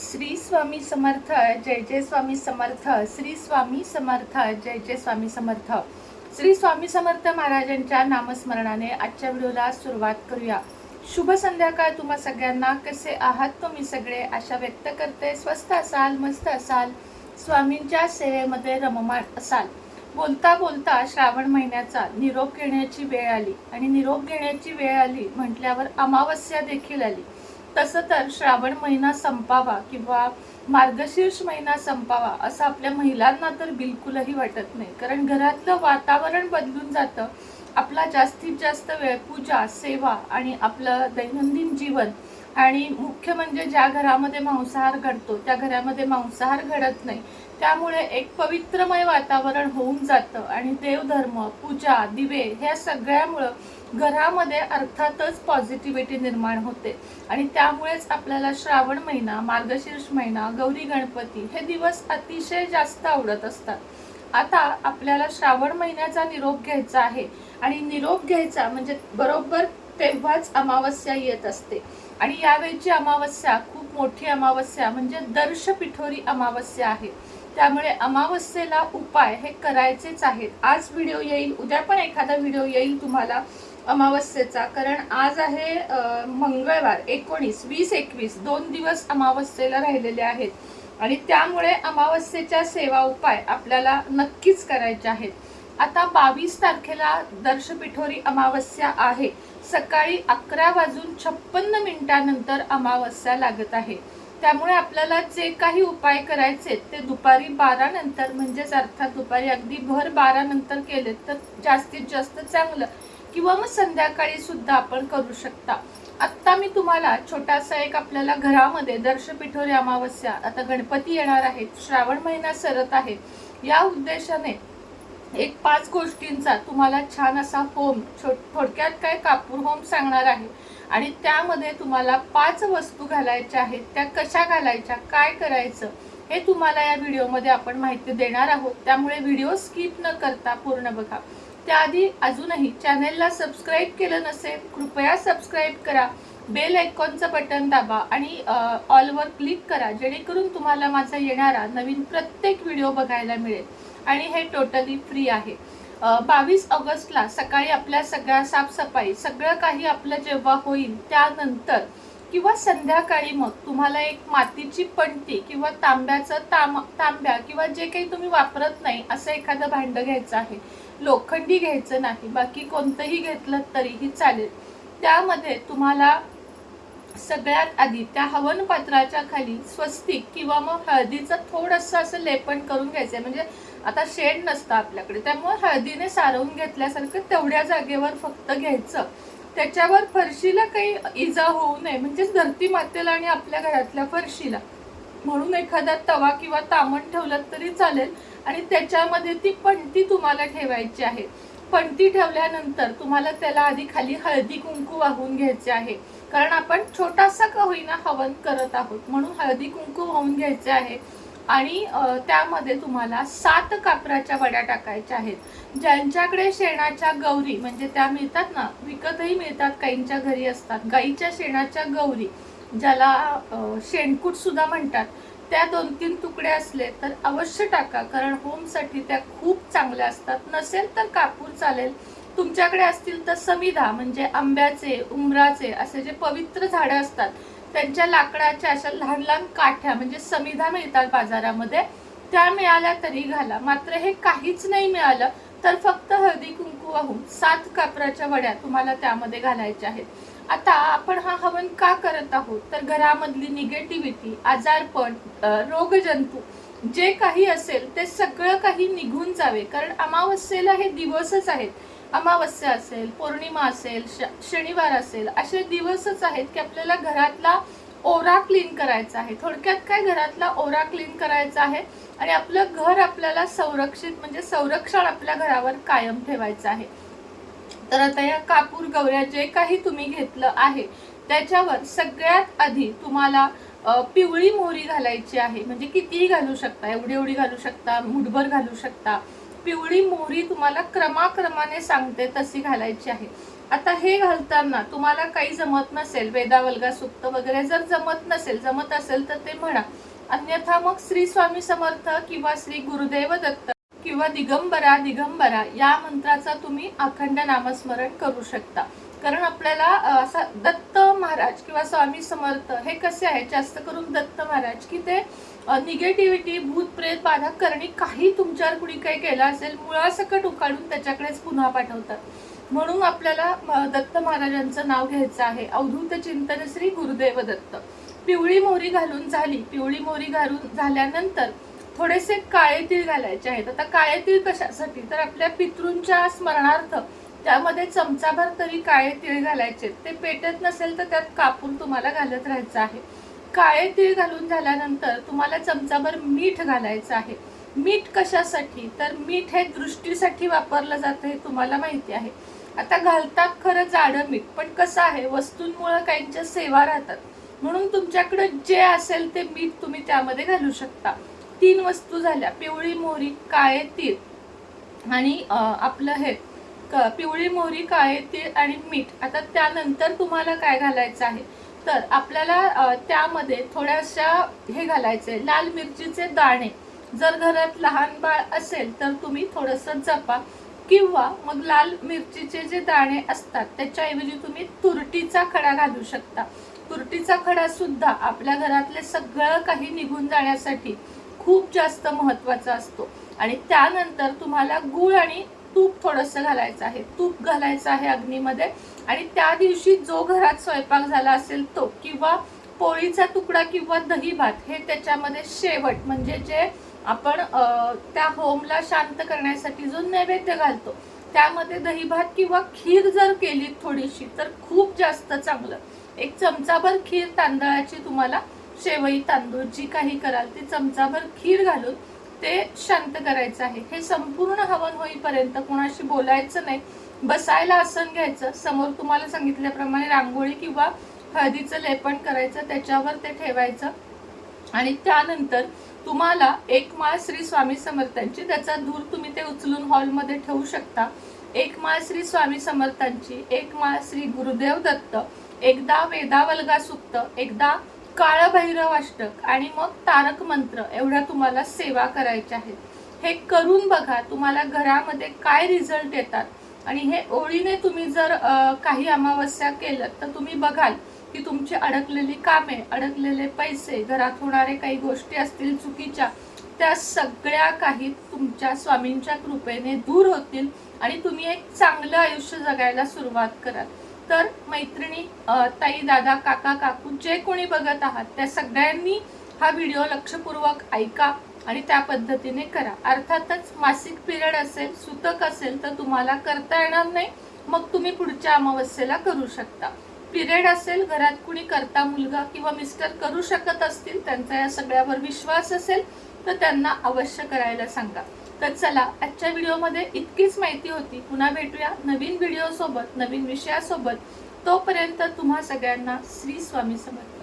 श्री स्वामी समर्थ जय जय स्वामी समर्थ श्री स्वामी समर्थ जय जय स्वामी समर्थ. श्री स्वामी समर्थ महाराजांच्या नामस्मरणाने आजच्या व्हिडिओला सुरुवात करूया. शुभ संध्याकाळ तुम्हा सगळ्यांना. कसे आहात तुम्ही सगळे? आशा व्यक्त करते. स्वस्त असाल मस्त असाल. स्वामींच्या सेवेमध्ये रममाण असाल. बोलता बोलता श्रावण महिन्याचा निरोप घेण्याची वेळ आली. आणि निरोप घेण्याची वेळ आली म्हटल्यावर अमावस्या देखील आली. तसं तर श्रावण महिना संपावा किंवा मार्गशीर्ष महिना संपावा असं आपल्या महिलांना तर बिलकुलही वाटत नाही. कारण घरातलं वातावरण बदलून जातं. आपला जास्तीत जास्त वेळ पूजा सेवा आणि आपलं दैनंदिन जीवन आणि मुख्य म्हणजे ज्या घरामध्ये मांसाहार घडतो त्या घरामध्ये मांसाहार घडत नाही. त्यामुळे एक पवित्रमय वातावरण होऊन जातं आणि देवधर्म पूजा दिवे ह्या सगळ्यामुळं घरामध्ये अर्थातच पॉझिटिव्हिटी निर्माण होते. आणि त्यामुळेच आपल्याला श्रावण महिना मार्गशीर्ष महिना गौरी गणपती हे दिवस अतिशय जास्त आवडत असतात. आता आपल्याला श्रावण महिन्याचा निरोप घ्यायचा आहे. आणि निरोप घ्यायचा म्हणजे बरोबर तेव्हाच अमावस्या येत असते. आणि यावेळची अमावस्या खूप मोठी अमावस्या म्हणजे दर्श पिठोरी अमावस्या आहे. त्यामुळे अमावस्येला उपाय हे करायचेच आहेत. आज व्हिडिओ येईल उद्या पण एखादा व्हिडिओ येईल तुम्हाला. अमावस्येचा. कारण आज आहे मंगळवार एकोणीस वीस एकवीस दोन दिवस अमावस्येला राहिलेले आहेत. आणि त्यामुळे अमावस्येच्या सेवा उपाय आपल्याला नक्कीच करायचे आहेत. आता बावीस तारखेला दर्शपिठोरी अमावस्या आहे. सकाळी अकरा वाजून छप्पन्न मिनिटानंतर अमावस्या लागत आहे. त्यामुळे आपल्याला जे काही उपाय करायचे ते दुपारी बारा नंतर म्हणजेच अर्थात दुपारी अगदी भर बारा नंतर केले तर जास्तीत जास्त चांगलं. किंवा मग संध्याकाळी सुद्धा आपण करू शकता. आत्ता मी तुम्हाला छोटासा एक आपल्याला घरामध्ये दर्शपिठोरी अमावस्या आता गणपती येणार आहेत श्रावण महिना सरत आहे. या उद्देशाने एक पाच गोष्टींचा तुम्हाला छान असा होम छो थोडक्यात काय कापूर होम सांगणार आहे. आणि त्यामध्ये तुम्हाला पाच वस्तू घालायच्या आहेत त्या कशा घालायच्या काय करायचं हे तुम्हाला या व्हिडिओमध्ये आपण माहिती देणार आहोत. त्यामुळे व्हिडिओ स्किप न करता पूर्ण बघा. त्याआधी अजूनही चॅनेलला सबस्क्राईब केलं नसेल कृपया सबस्क्राईब करा बेल आयकॉनचं बटन दाबा आणि ऑलवर क्लिक करा जेणेकरून तुम्हाला माझा येणारा नवीन प्रत्येक व्हिडिओ बघायला मिळेल. आणि हे टोटली फ्री आहे. बावीस ऑगस्टला सकाळी आपल्या सगळ्या साफसफाई सगळं काही आपलं जेव्हा होईल त्यानंतर किंवा संध्याकाळी मग तुम्हाला एक मातीची पणती किंवा तांब्याचं ताम तांब्या किंवा जे काही तुम्ही वापरत नाही असं एखादं भांडं घ्यायचं आहे लोखंडी घ्यायचं नाही बाकी कोणतंही घेतलं तरीही चालेल. त्यामध्ये तुम्हाला सगळ्यात आधी त्या हवन पात्राच्या खाली स्वस्तिक किंवा मग हळदीचं थोडंसं असं लेपन करून घ्यायचं म्हणजे आता शेड नसतं आपल्याकडे त्यामुळे हळदीने सारवून घेतल्यासारखं तेवढ्या जागेवर फक्त घ्यायचं. त्याच्यावर फरशीला काही इजा होऊ नये म्हणजेच धरती मातेला आणि आपल्या घरातल्या फरशीला. म्हणून एखादा तवा किंवा तामण ठेवलं तरी चालेल. आणि त्याच्यामध्ये ती पणती तुम्हाला ठेवायची आहे. पणती ठेवल्यानंतर तुम्हाला त्याला आधी खाली हळदी कुंकू वाहून घ्यायचे आहे. कारण आपण छोटासा का होईना हवन करत आहोत म्हणून हळदी कुंकू वाहून घ्यायचे आहे. आणि त्यामध्ये तुम्हाला सात कापराच्या वड्या टाकायच्या आहेत. ज्यांच्याकडे शेणाच्या गौरी म्हणजे त्या मिळतात ना विकतही मिळतात काहींच्या घरी असतात. गाईच्या शेणाच्या गौरी ज्याला शेणकूट सुद्धा म्हणतात. त्या दोन तीन तुकडे असले तर अवश्य टाका कारण होमसाठी त्या खूप चांगल्या असतात. नसेल तर कापूर चालेल. तुमच्याकडे असतील तर समिधा म्हणजे आंब्याचे उमराचे असे जे पवित्र झाडं असतात त्यांच्या लाकडाच्या अशा लहान लहान काठ्या म्हणजे समिधा मिळतात बाजारामध्ये त्या मिळाल्या तरी घाला. मात्र हे काहीच नाही मिळालं तर फक्त हळदी कुंकू वाहून सात कापराच्या वड्या तुम्हाला त्यामध्ये घालायच्या आहेत. आता आपण हा हवन का करत आहोत? तर घरामधली निगेटिव्हिटी आजारपण रोगजंतू जे काही असेल ते सगळं काही निघून जावे. कारण अमावस्येला हे दिवसच आहेत. अमावस्या असेल पौर्णिमा असेल श- शनिवार असेल असे दिवसच आहेत की आपल्याला घरातला ओरा क्लीन करायचा आहे. थोडक्यात काय घरातला ओरा क्लीन करायचा आहे? आणि आपलं घर आपल्याला संरक्षित म्हणजे संरक्षण आपल्या घरावर कायम ठेवायचं आहे. तर आता या कापूर गवऱ्या जे काही तुम्ही घेतलं आहे. त्याच्यावर सगळ्यात आधी तुम्हाला पिवळी मोहरी घालायची आहे. म्हणजे कितीही घालू शकता एवढी एवढी घालू शकता मुठभर घालू शकता. पिवळी मोहरी तुम्हाला क्रमाक्रमाने सांगते तशी घालायची आहे. आता हे घालताना तुम्हाला काही जमत नसेल वेदावल्गा सुक्त वगैरे जर जमत नसेल जमत असेल तर ते म्हणा. अन्यथा मग श्री स्वामी समर्थ किंवा श्री गुरुदेव दत्त किंवा दिगंबरा दिगंबरा या मंत्राचा तुम्ही अखंड नामस्मरण करू शकता. कारण आपल्याला असा दत्त महाराज किंवा स्वामी समर्थ हे कसे आहेत? जास्त करून दत्त महाराज की ते निगेटिव्हिटी भूत प्रेत बाधा करणे काही तुमच्यावर कुणी काही केलं असेल मुळासकट उकाडून त्याच्याकडेच पुन्हा पाठवतात. म्हणून आपल्याला दत्त महाराजांचं नाव घ्यायचं आहे. अवधूत चिंतन श्री गुरुदेव दत्त. पिवळी मोहरी घालून झाली. पिवळी मोहरी घालून झाल्यानंतर थोडेसे काळे तीळ घालायचे आहेत. आता काळे तीळ कशासाठी? तर आपल्या पितृंच्या स्मरणार्थ त्यामध्ये चमचाभर तरी काळे तीळ घालायचे ते पेटत नसेल तर त्यात कापून तुम्हाला घालत राहायचं आहे. काळे तीळ घालून झाल्यानंतर तुम्हाला चमचाभर मीठ घालायचं आहे. मीठ कशासाठी? तर मीठ हे दृष्टीसाठी वापरलं जातं हे तुम्हाला माहिती आहे. आता घालतात खरं जाडं मीठ पण कसं आहे? वस्तूंमुळं काहींच्या सेवा राहतात. म्हणून तुमच्याकडं जे असेल ते मीठ तुम्ही त्यामध्ये घालू शकता. तीन वस्तू झाल्या. पिवळी मोहरी काळे तीळ. आणि आपलं हे क- पिवळी मोहरी काळे तीळ आणि मीठ. आता त्यानंतर तुम्हाला काय घालायचं आहे? तर आपल्याला त्यामध्ये थोड्याशा हे घालायचे लाल मिरचीचे दाणे. जर घरात लहान बाळ असेल तर तुम्ही थोडंसं जपा. किंवा मग लाल मिरचीचे जे दाणे असतात त्याच्याऐवजी तुम्ही तुरटीचा खडा घालू शकता. तुरटीचा खडा सुद्धा आपल्या घरातले सगळं काही निघून जाण्यासाठी खूप जास्त महत्त्वाचा असतो. आणि त्यानंतर तुम्हाला गूळ आणि तूप थोडंसं घालायचं आहे. तूप घालायचं आहे अग्नीमध्ये. आणि त्या दिवशी जो घरात स्वयंपाक झाला असेल तो किंवा पोळीचा तुकडा किंवा दही भात हे त्याच्यामध्ये शेवट म्हणजे जे आपण त्या होमला शांत करण्यासाठी जो नैवेद्य घालतो त्यामध्ये दही भात किंवा खीर जर केली थोडीशी तर खूप जास्त चांगलं. एक चमचाभर खीर तांदळाची तुम्हाला शेवई तांदूळ जी काही कराल ती चमचाभर खीर घालून ते शांत करायचं आहे. हे संपूर्ण हवन होईपर्यंत कोणाशी बोलायचं नाही. बसायला आसन घ्यायचं. समोर तुम्हाला सांगितल्याप्रमाणे रांगोळी किंवा हळदीचं लेपन करायचं त्याच्यावर ते ठेवायचं. आणि त्यानंतर तुम्हाला एक माळ श्री स्वामी समर्थांची त्याचा धूर तुम्ही ते उचलून हॉलमध्ये ठेवू शकता. एक माळ श्री स्वामी समर्थांची एक माळ श्री गुरुदेव दत्त एकदा वेदावल्गा सुक्त एकदा काळ भैरव अष्टक आणि मग तारक मंत्र एवढ्या तुम्हाला सेवा करायच्या आहेत. हे करून बघा तुम्हाला घरामध्ये काय रिझल्ट येतात. आणि हे ओळीने तुम्ही जर काही अमावस्या केलं तर तुम्ही बघाल की तुमची अडकलेली कामे अडकलेले पैसे घरात होणारे काही गोष्टी असतील चुकीच्या त्या सगळ्या काही तुमच्या स्वामींच्या कृपेने दूर होतील आणि तुम्ही एक चांगलं आयुष्य जगायला सुरुवात कराल. तर मैत्रिणी ताई दादा काका काकू जे कोणी बघत आहात त्या सगळ्यांनी हा व्हिडिओ लक्षपूर्वक ऐका आणि त्या पद्धतीने करा. अर्थातच मासिक पिरियड असेल सुतक असेल तर तुम्हाला करता येणार नाही. मग तुम्ही पुढच्या अमावस्येला करू शकता. पिरियड असेल घरात कुणी करता मुलगा किंवा मिस्टर करू शकत असतील त्यांचा या सगळ्यावर विश्वास असेल तर त्यांना अवश्य करायला सांगा. तर चला आजच्या व्हिडिओमध्ये इतकीच माहिती होती. पुन्हा भेटूया नवीन व्हिडिओसोबत नवीन विषयासोबत. तोपर्यंत तुम्हा सगळ्यांना श्री स्वामी समर्थ.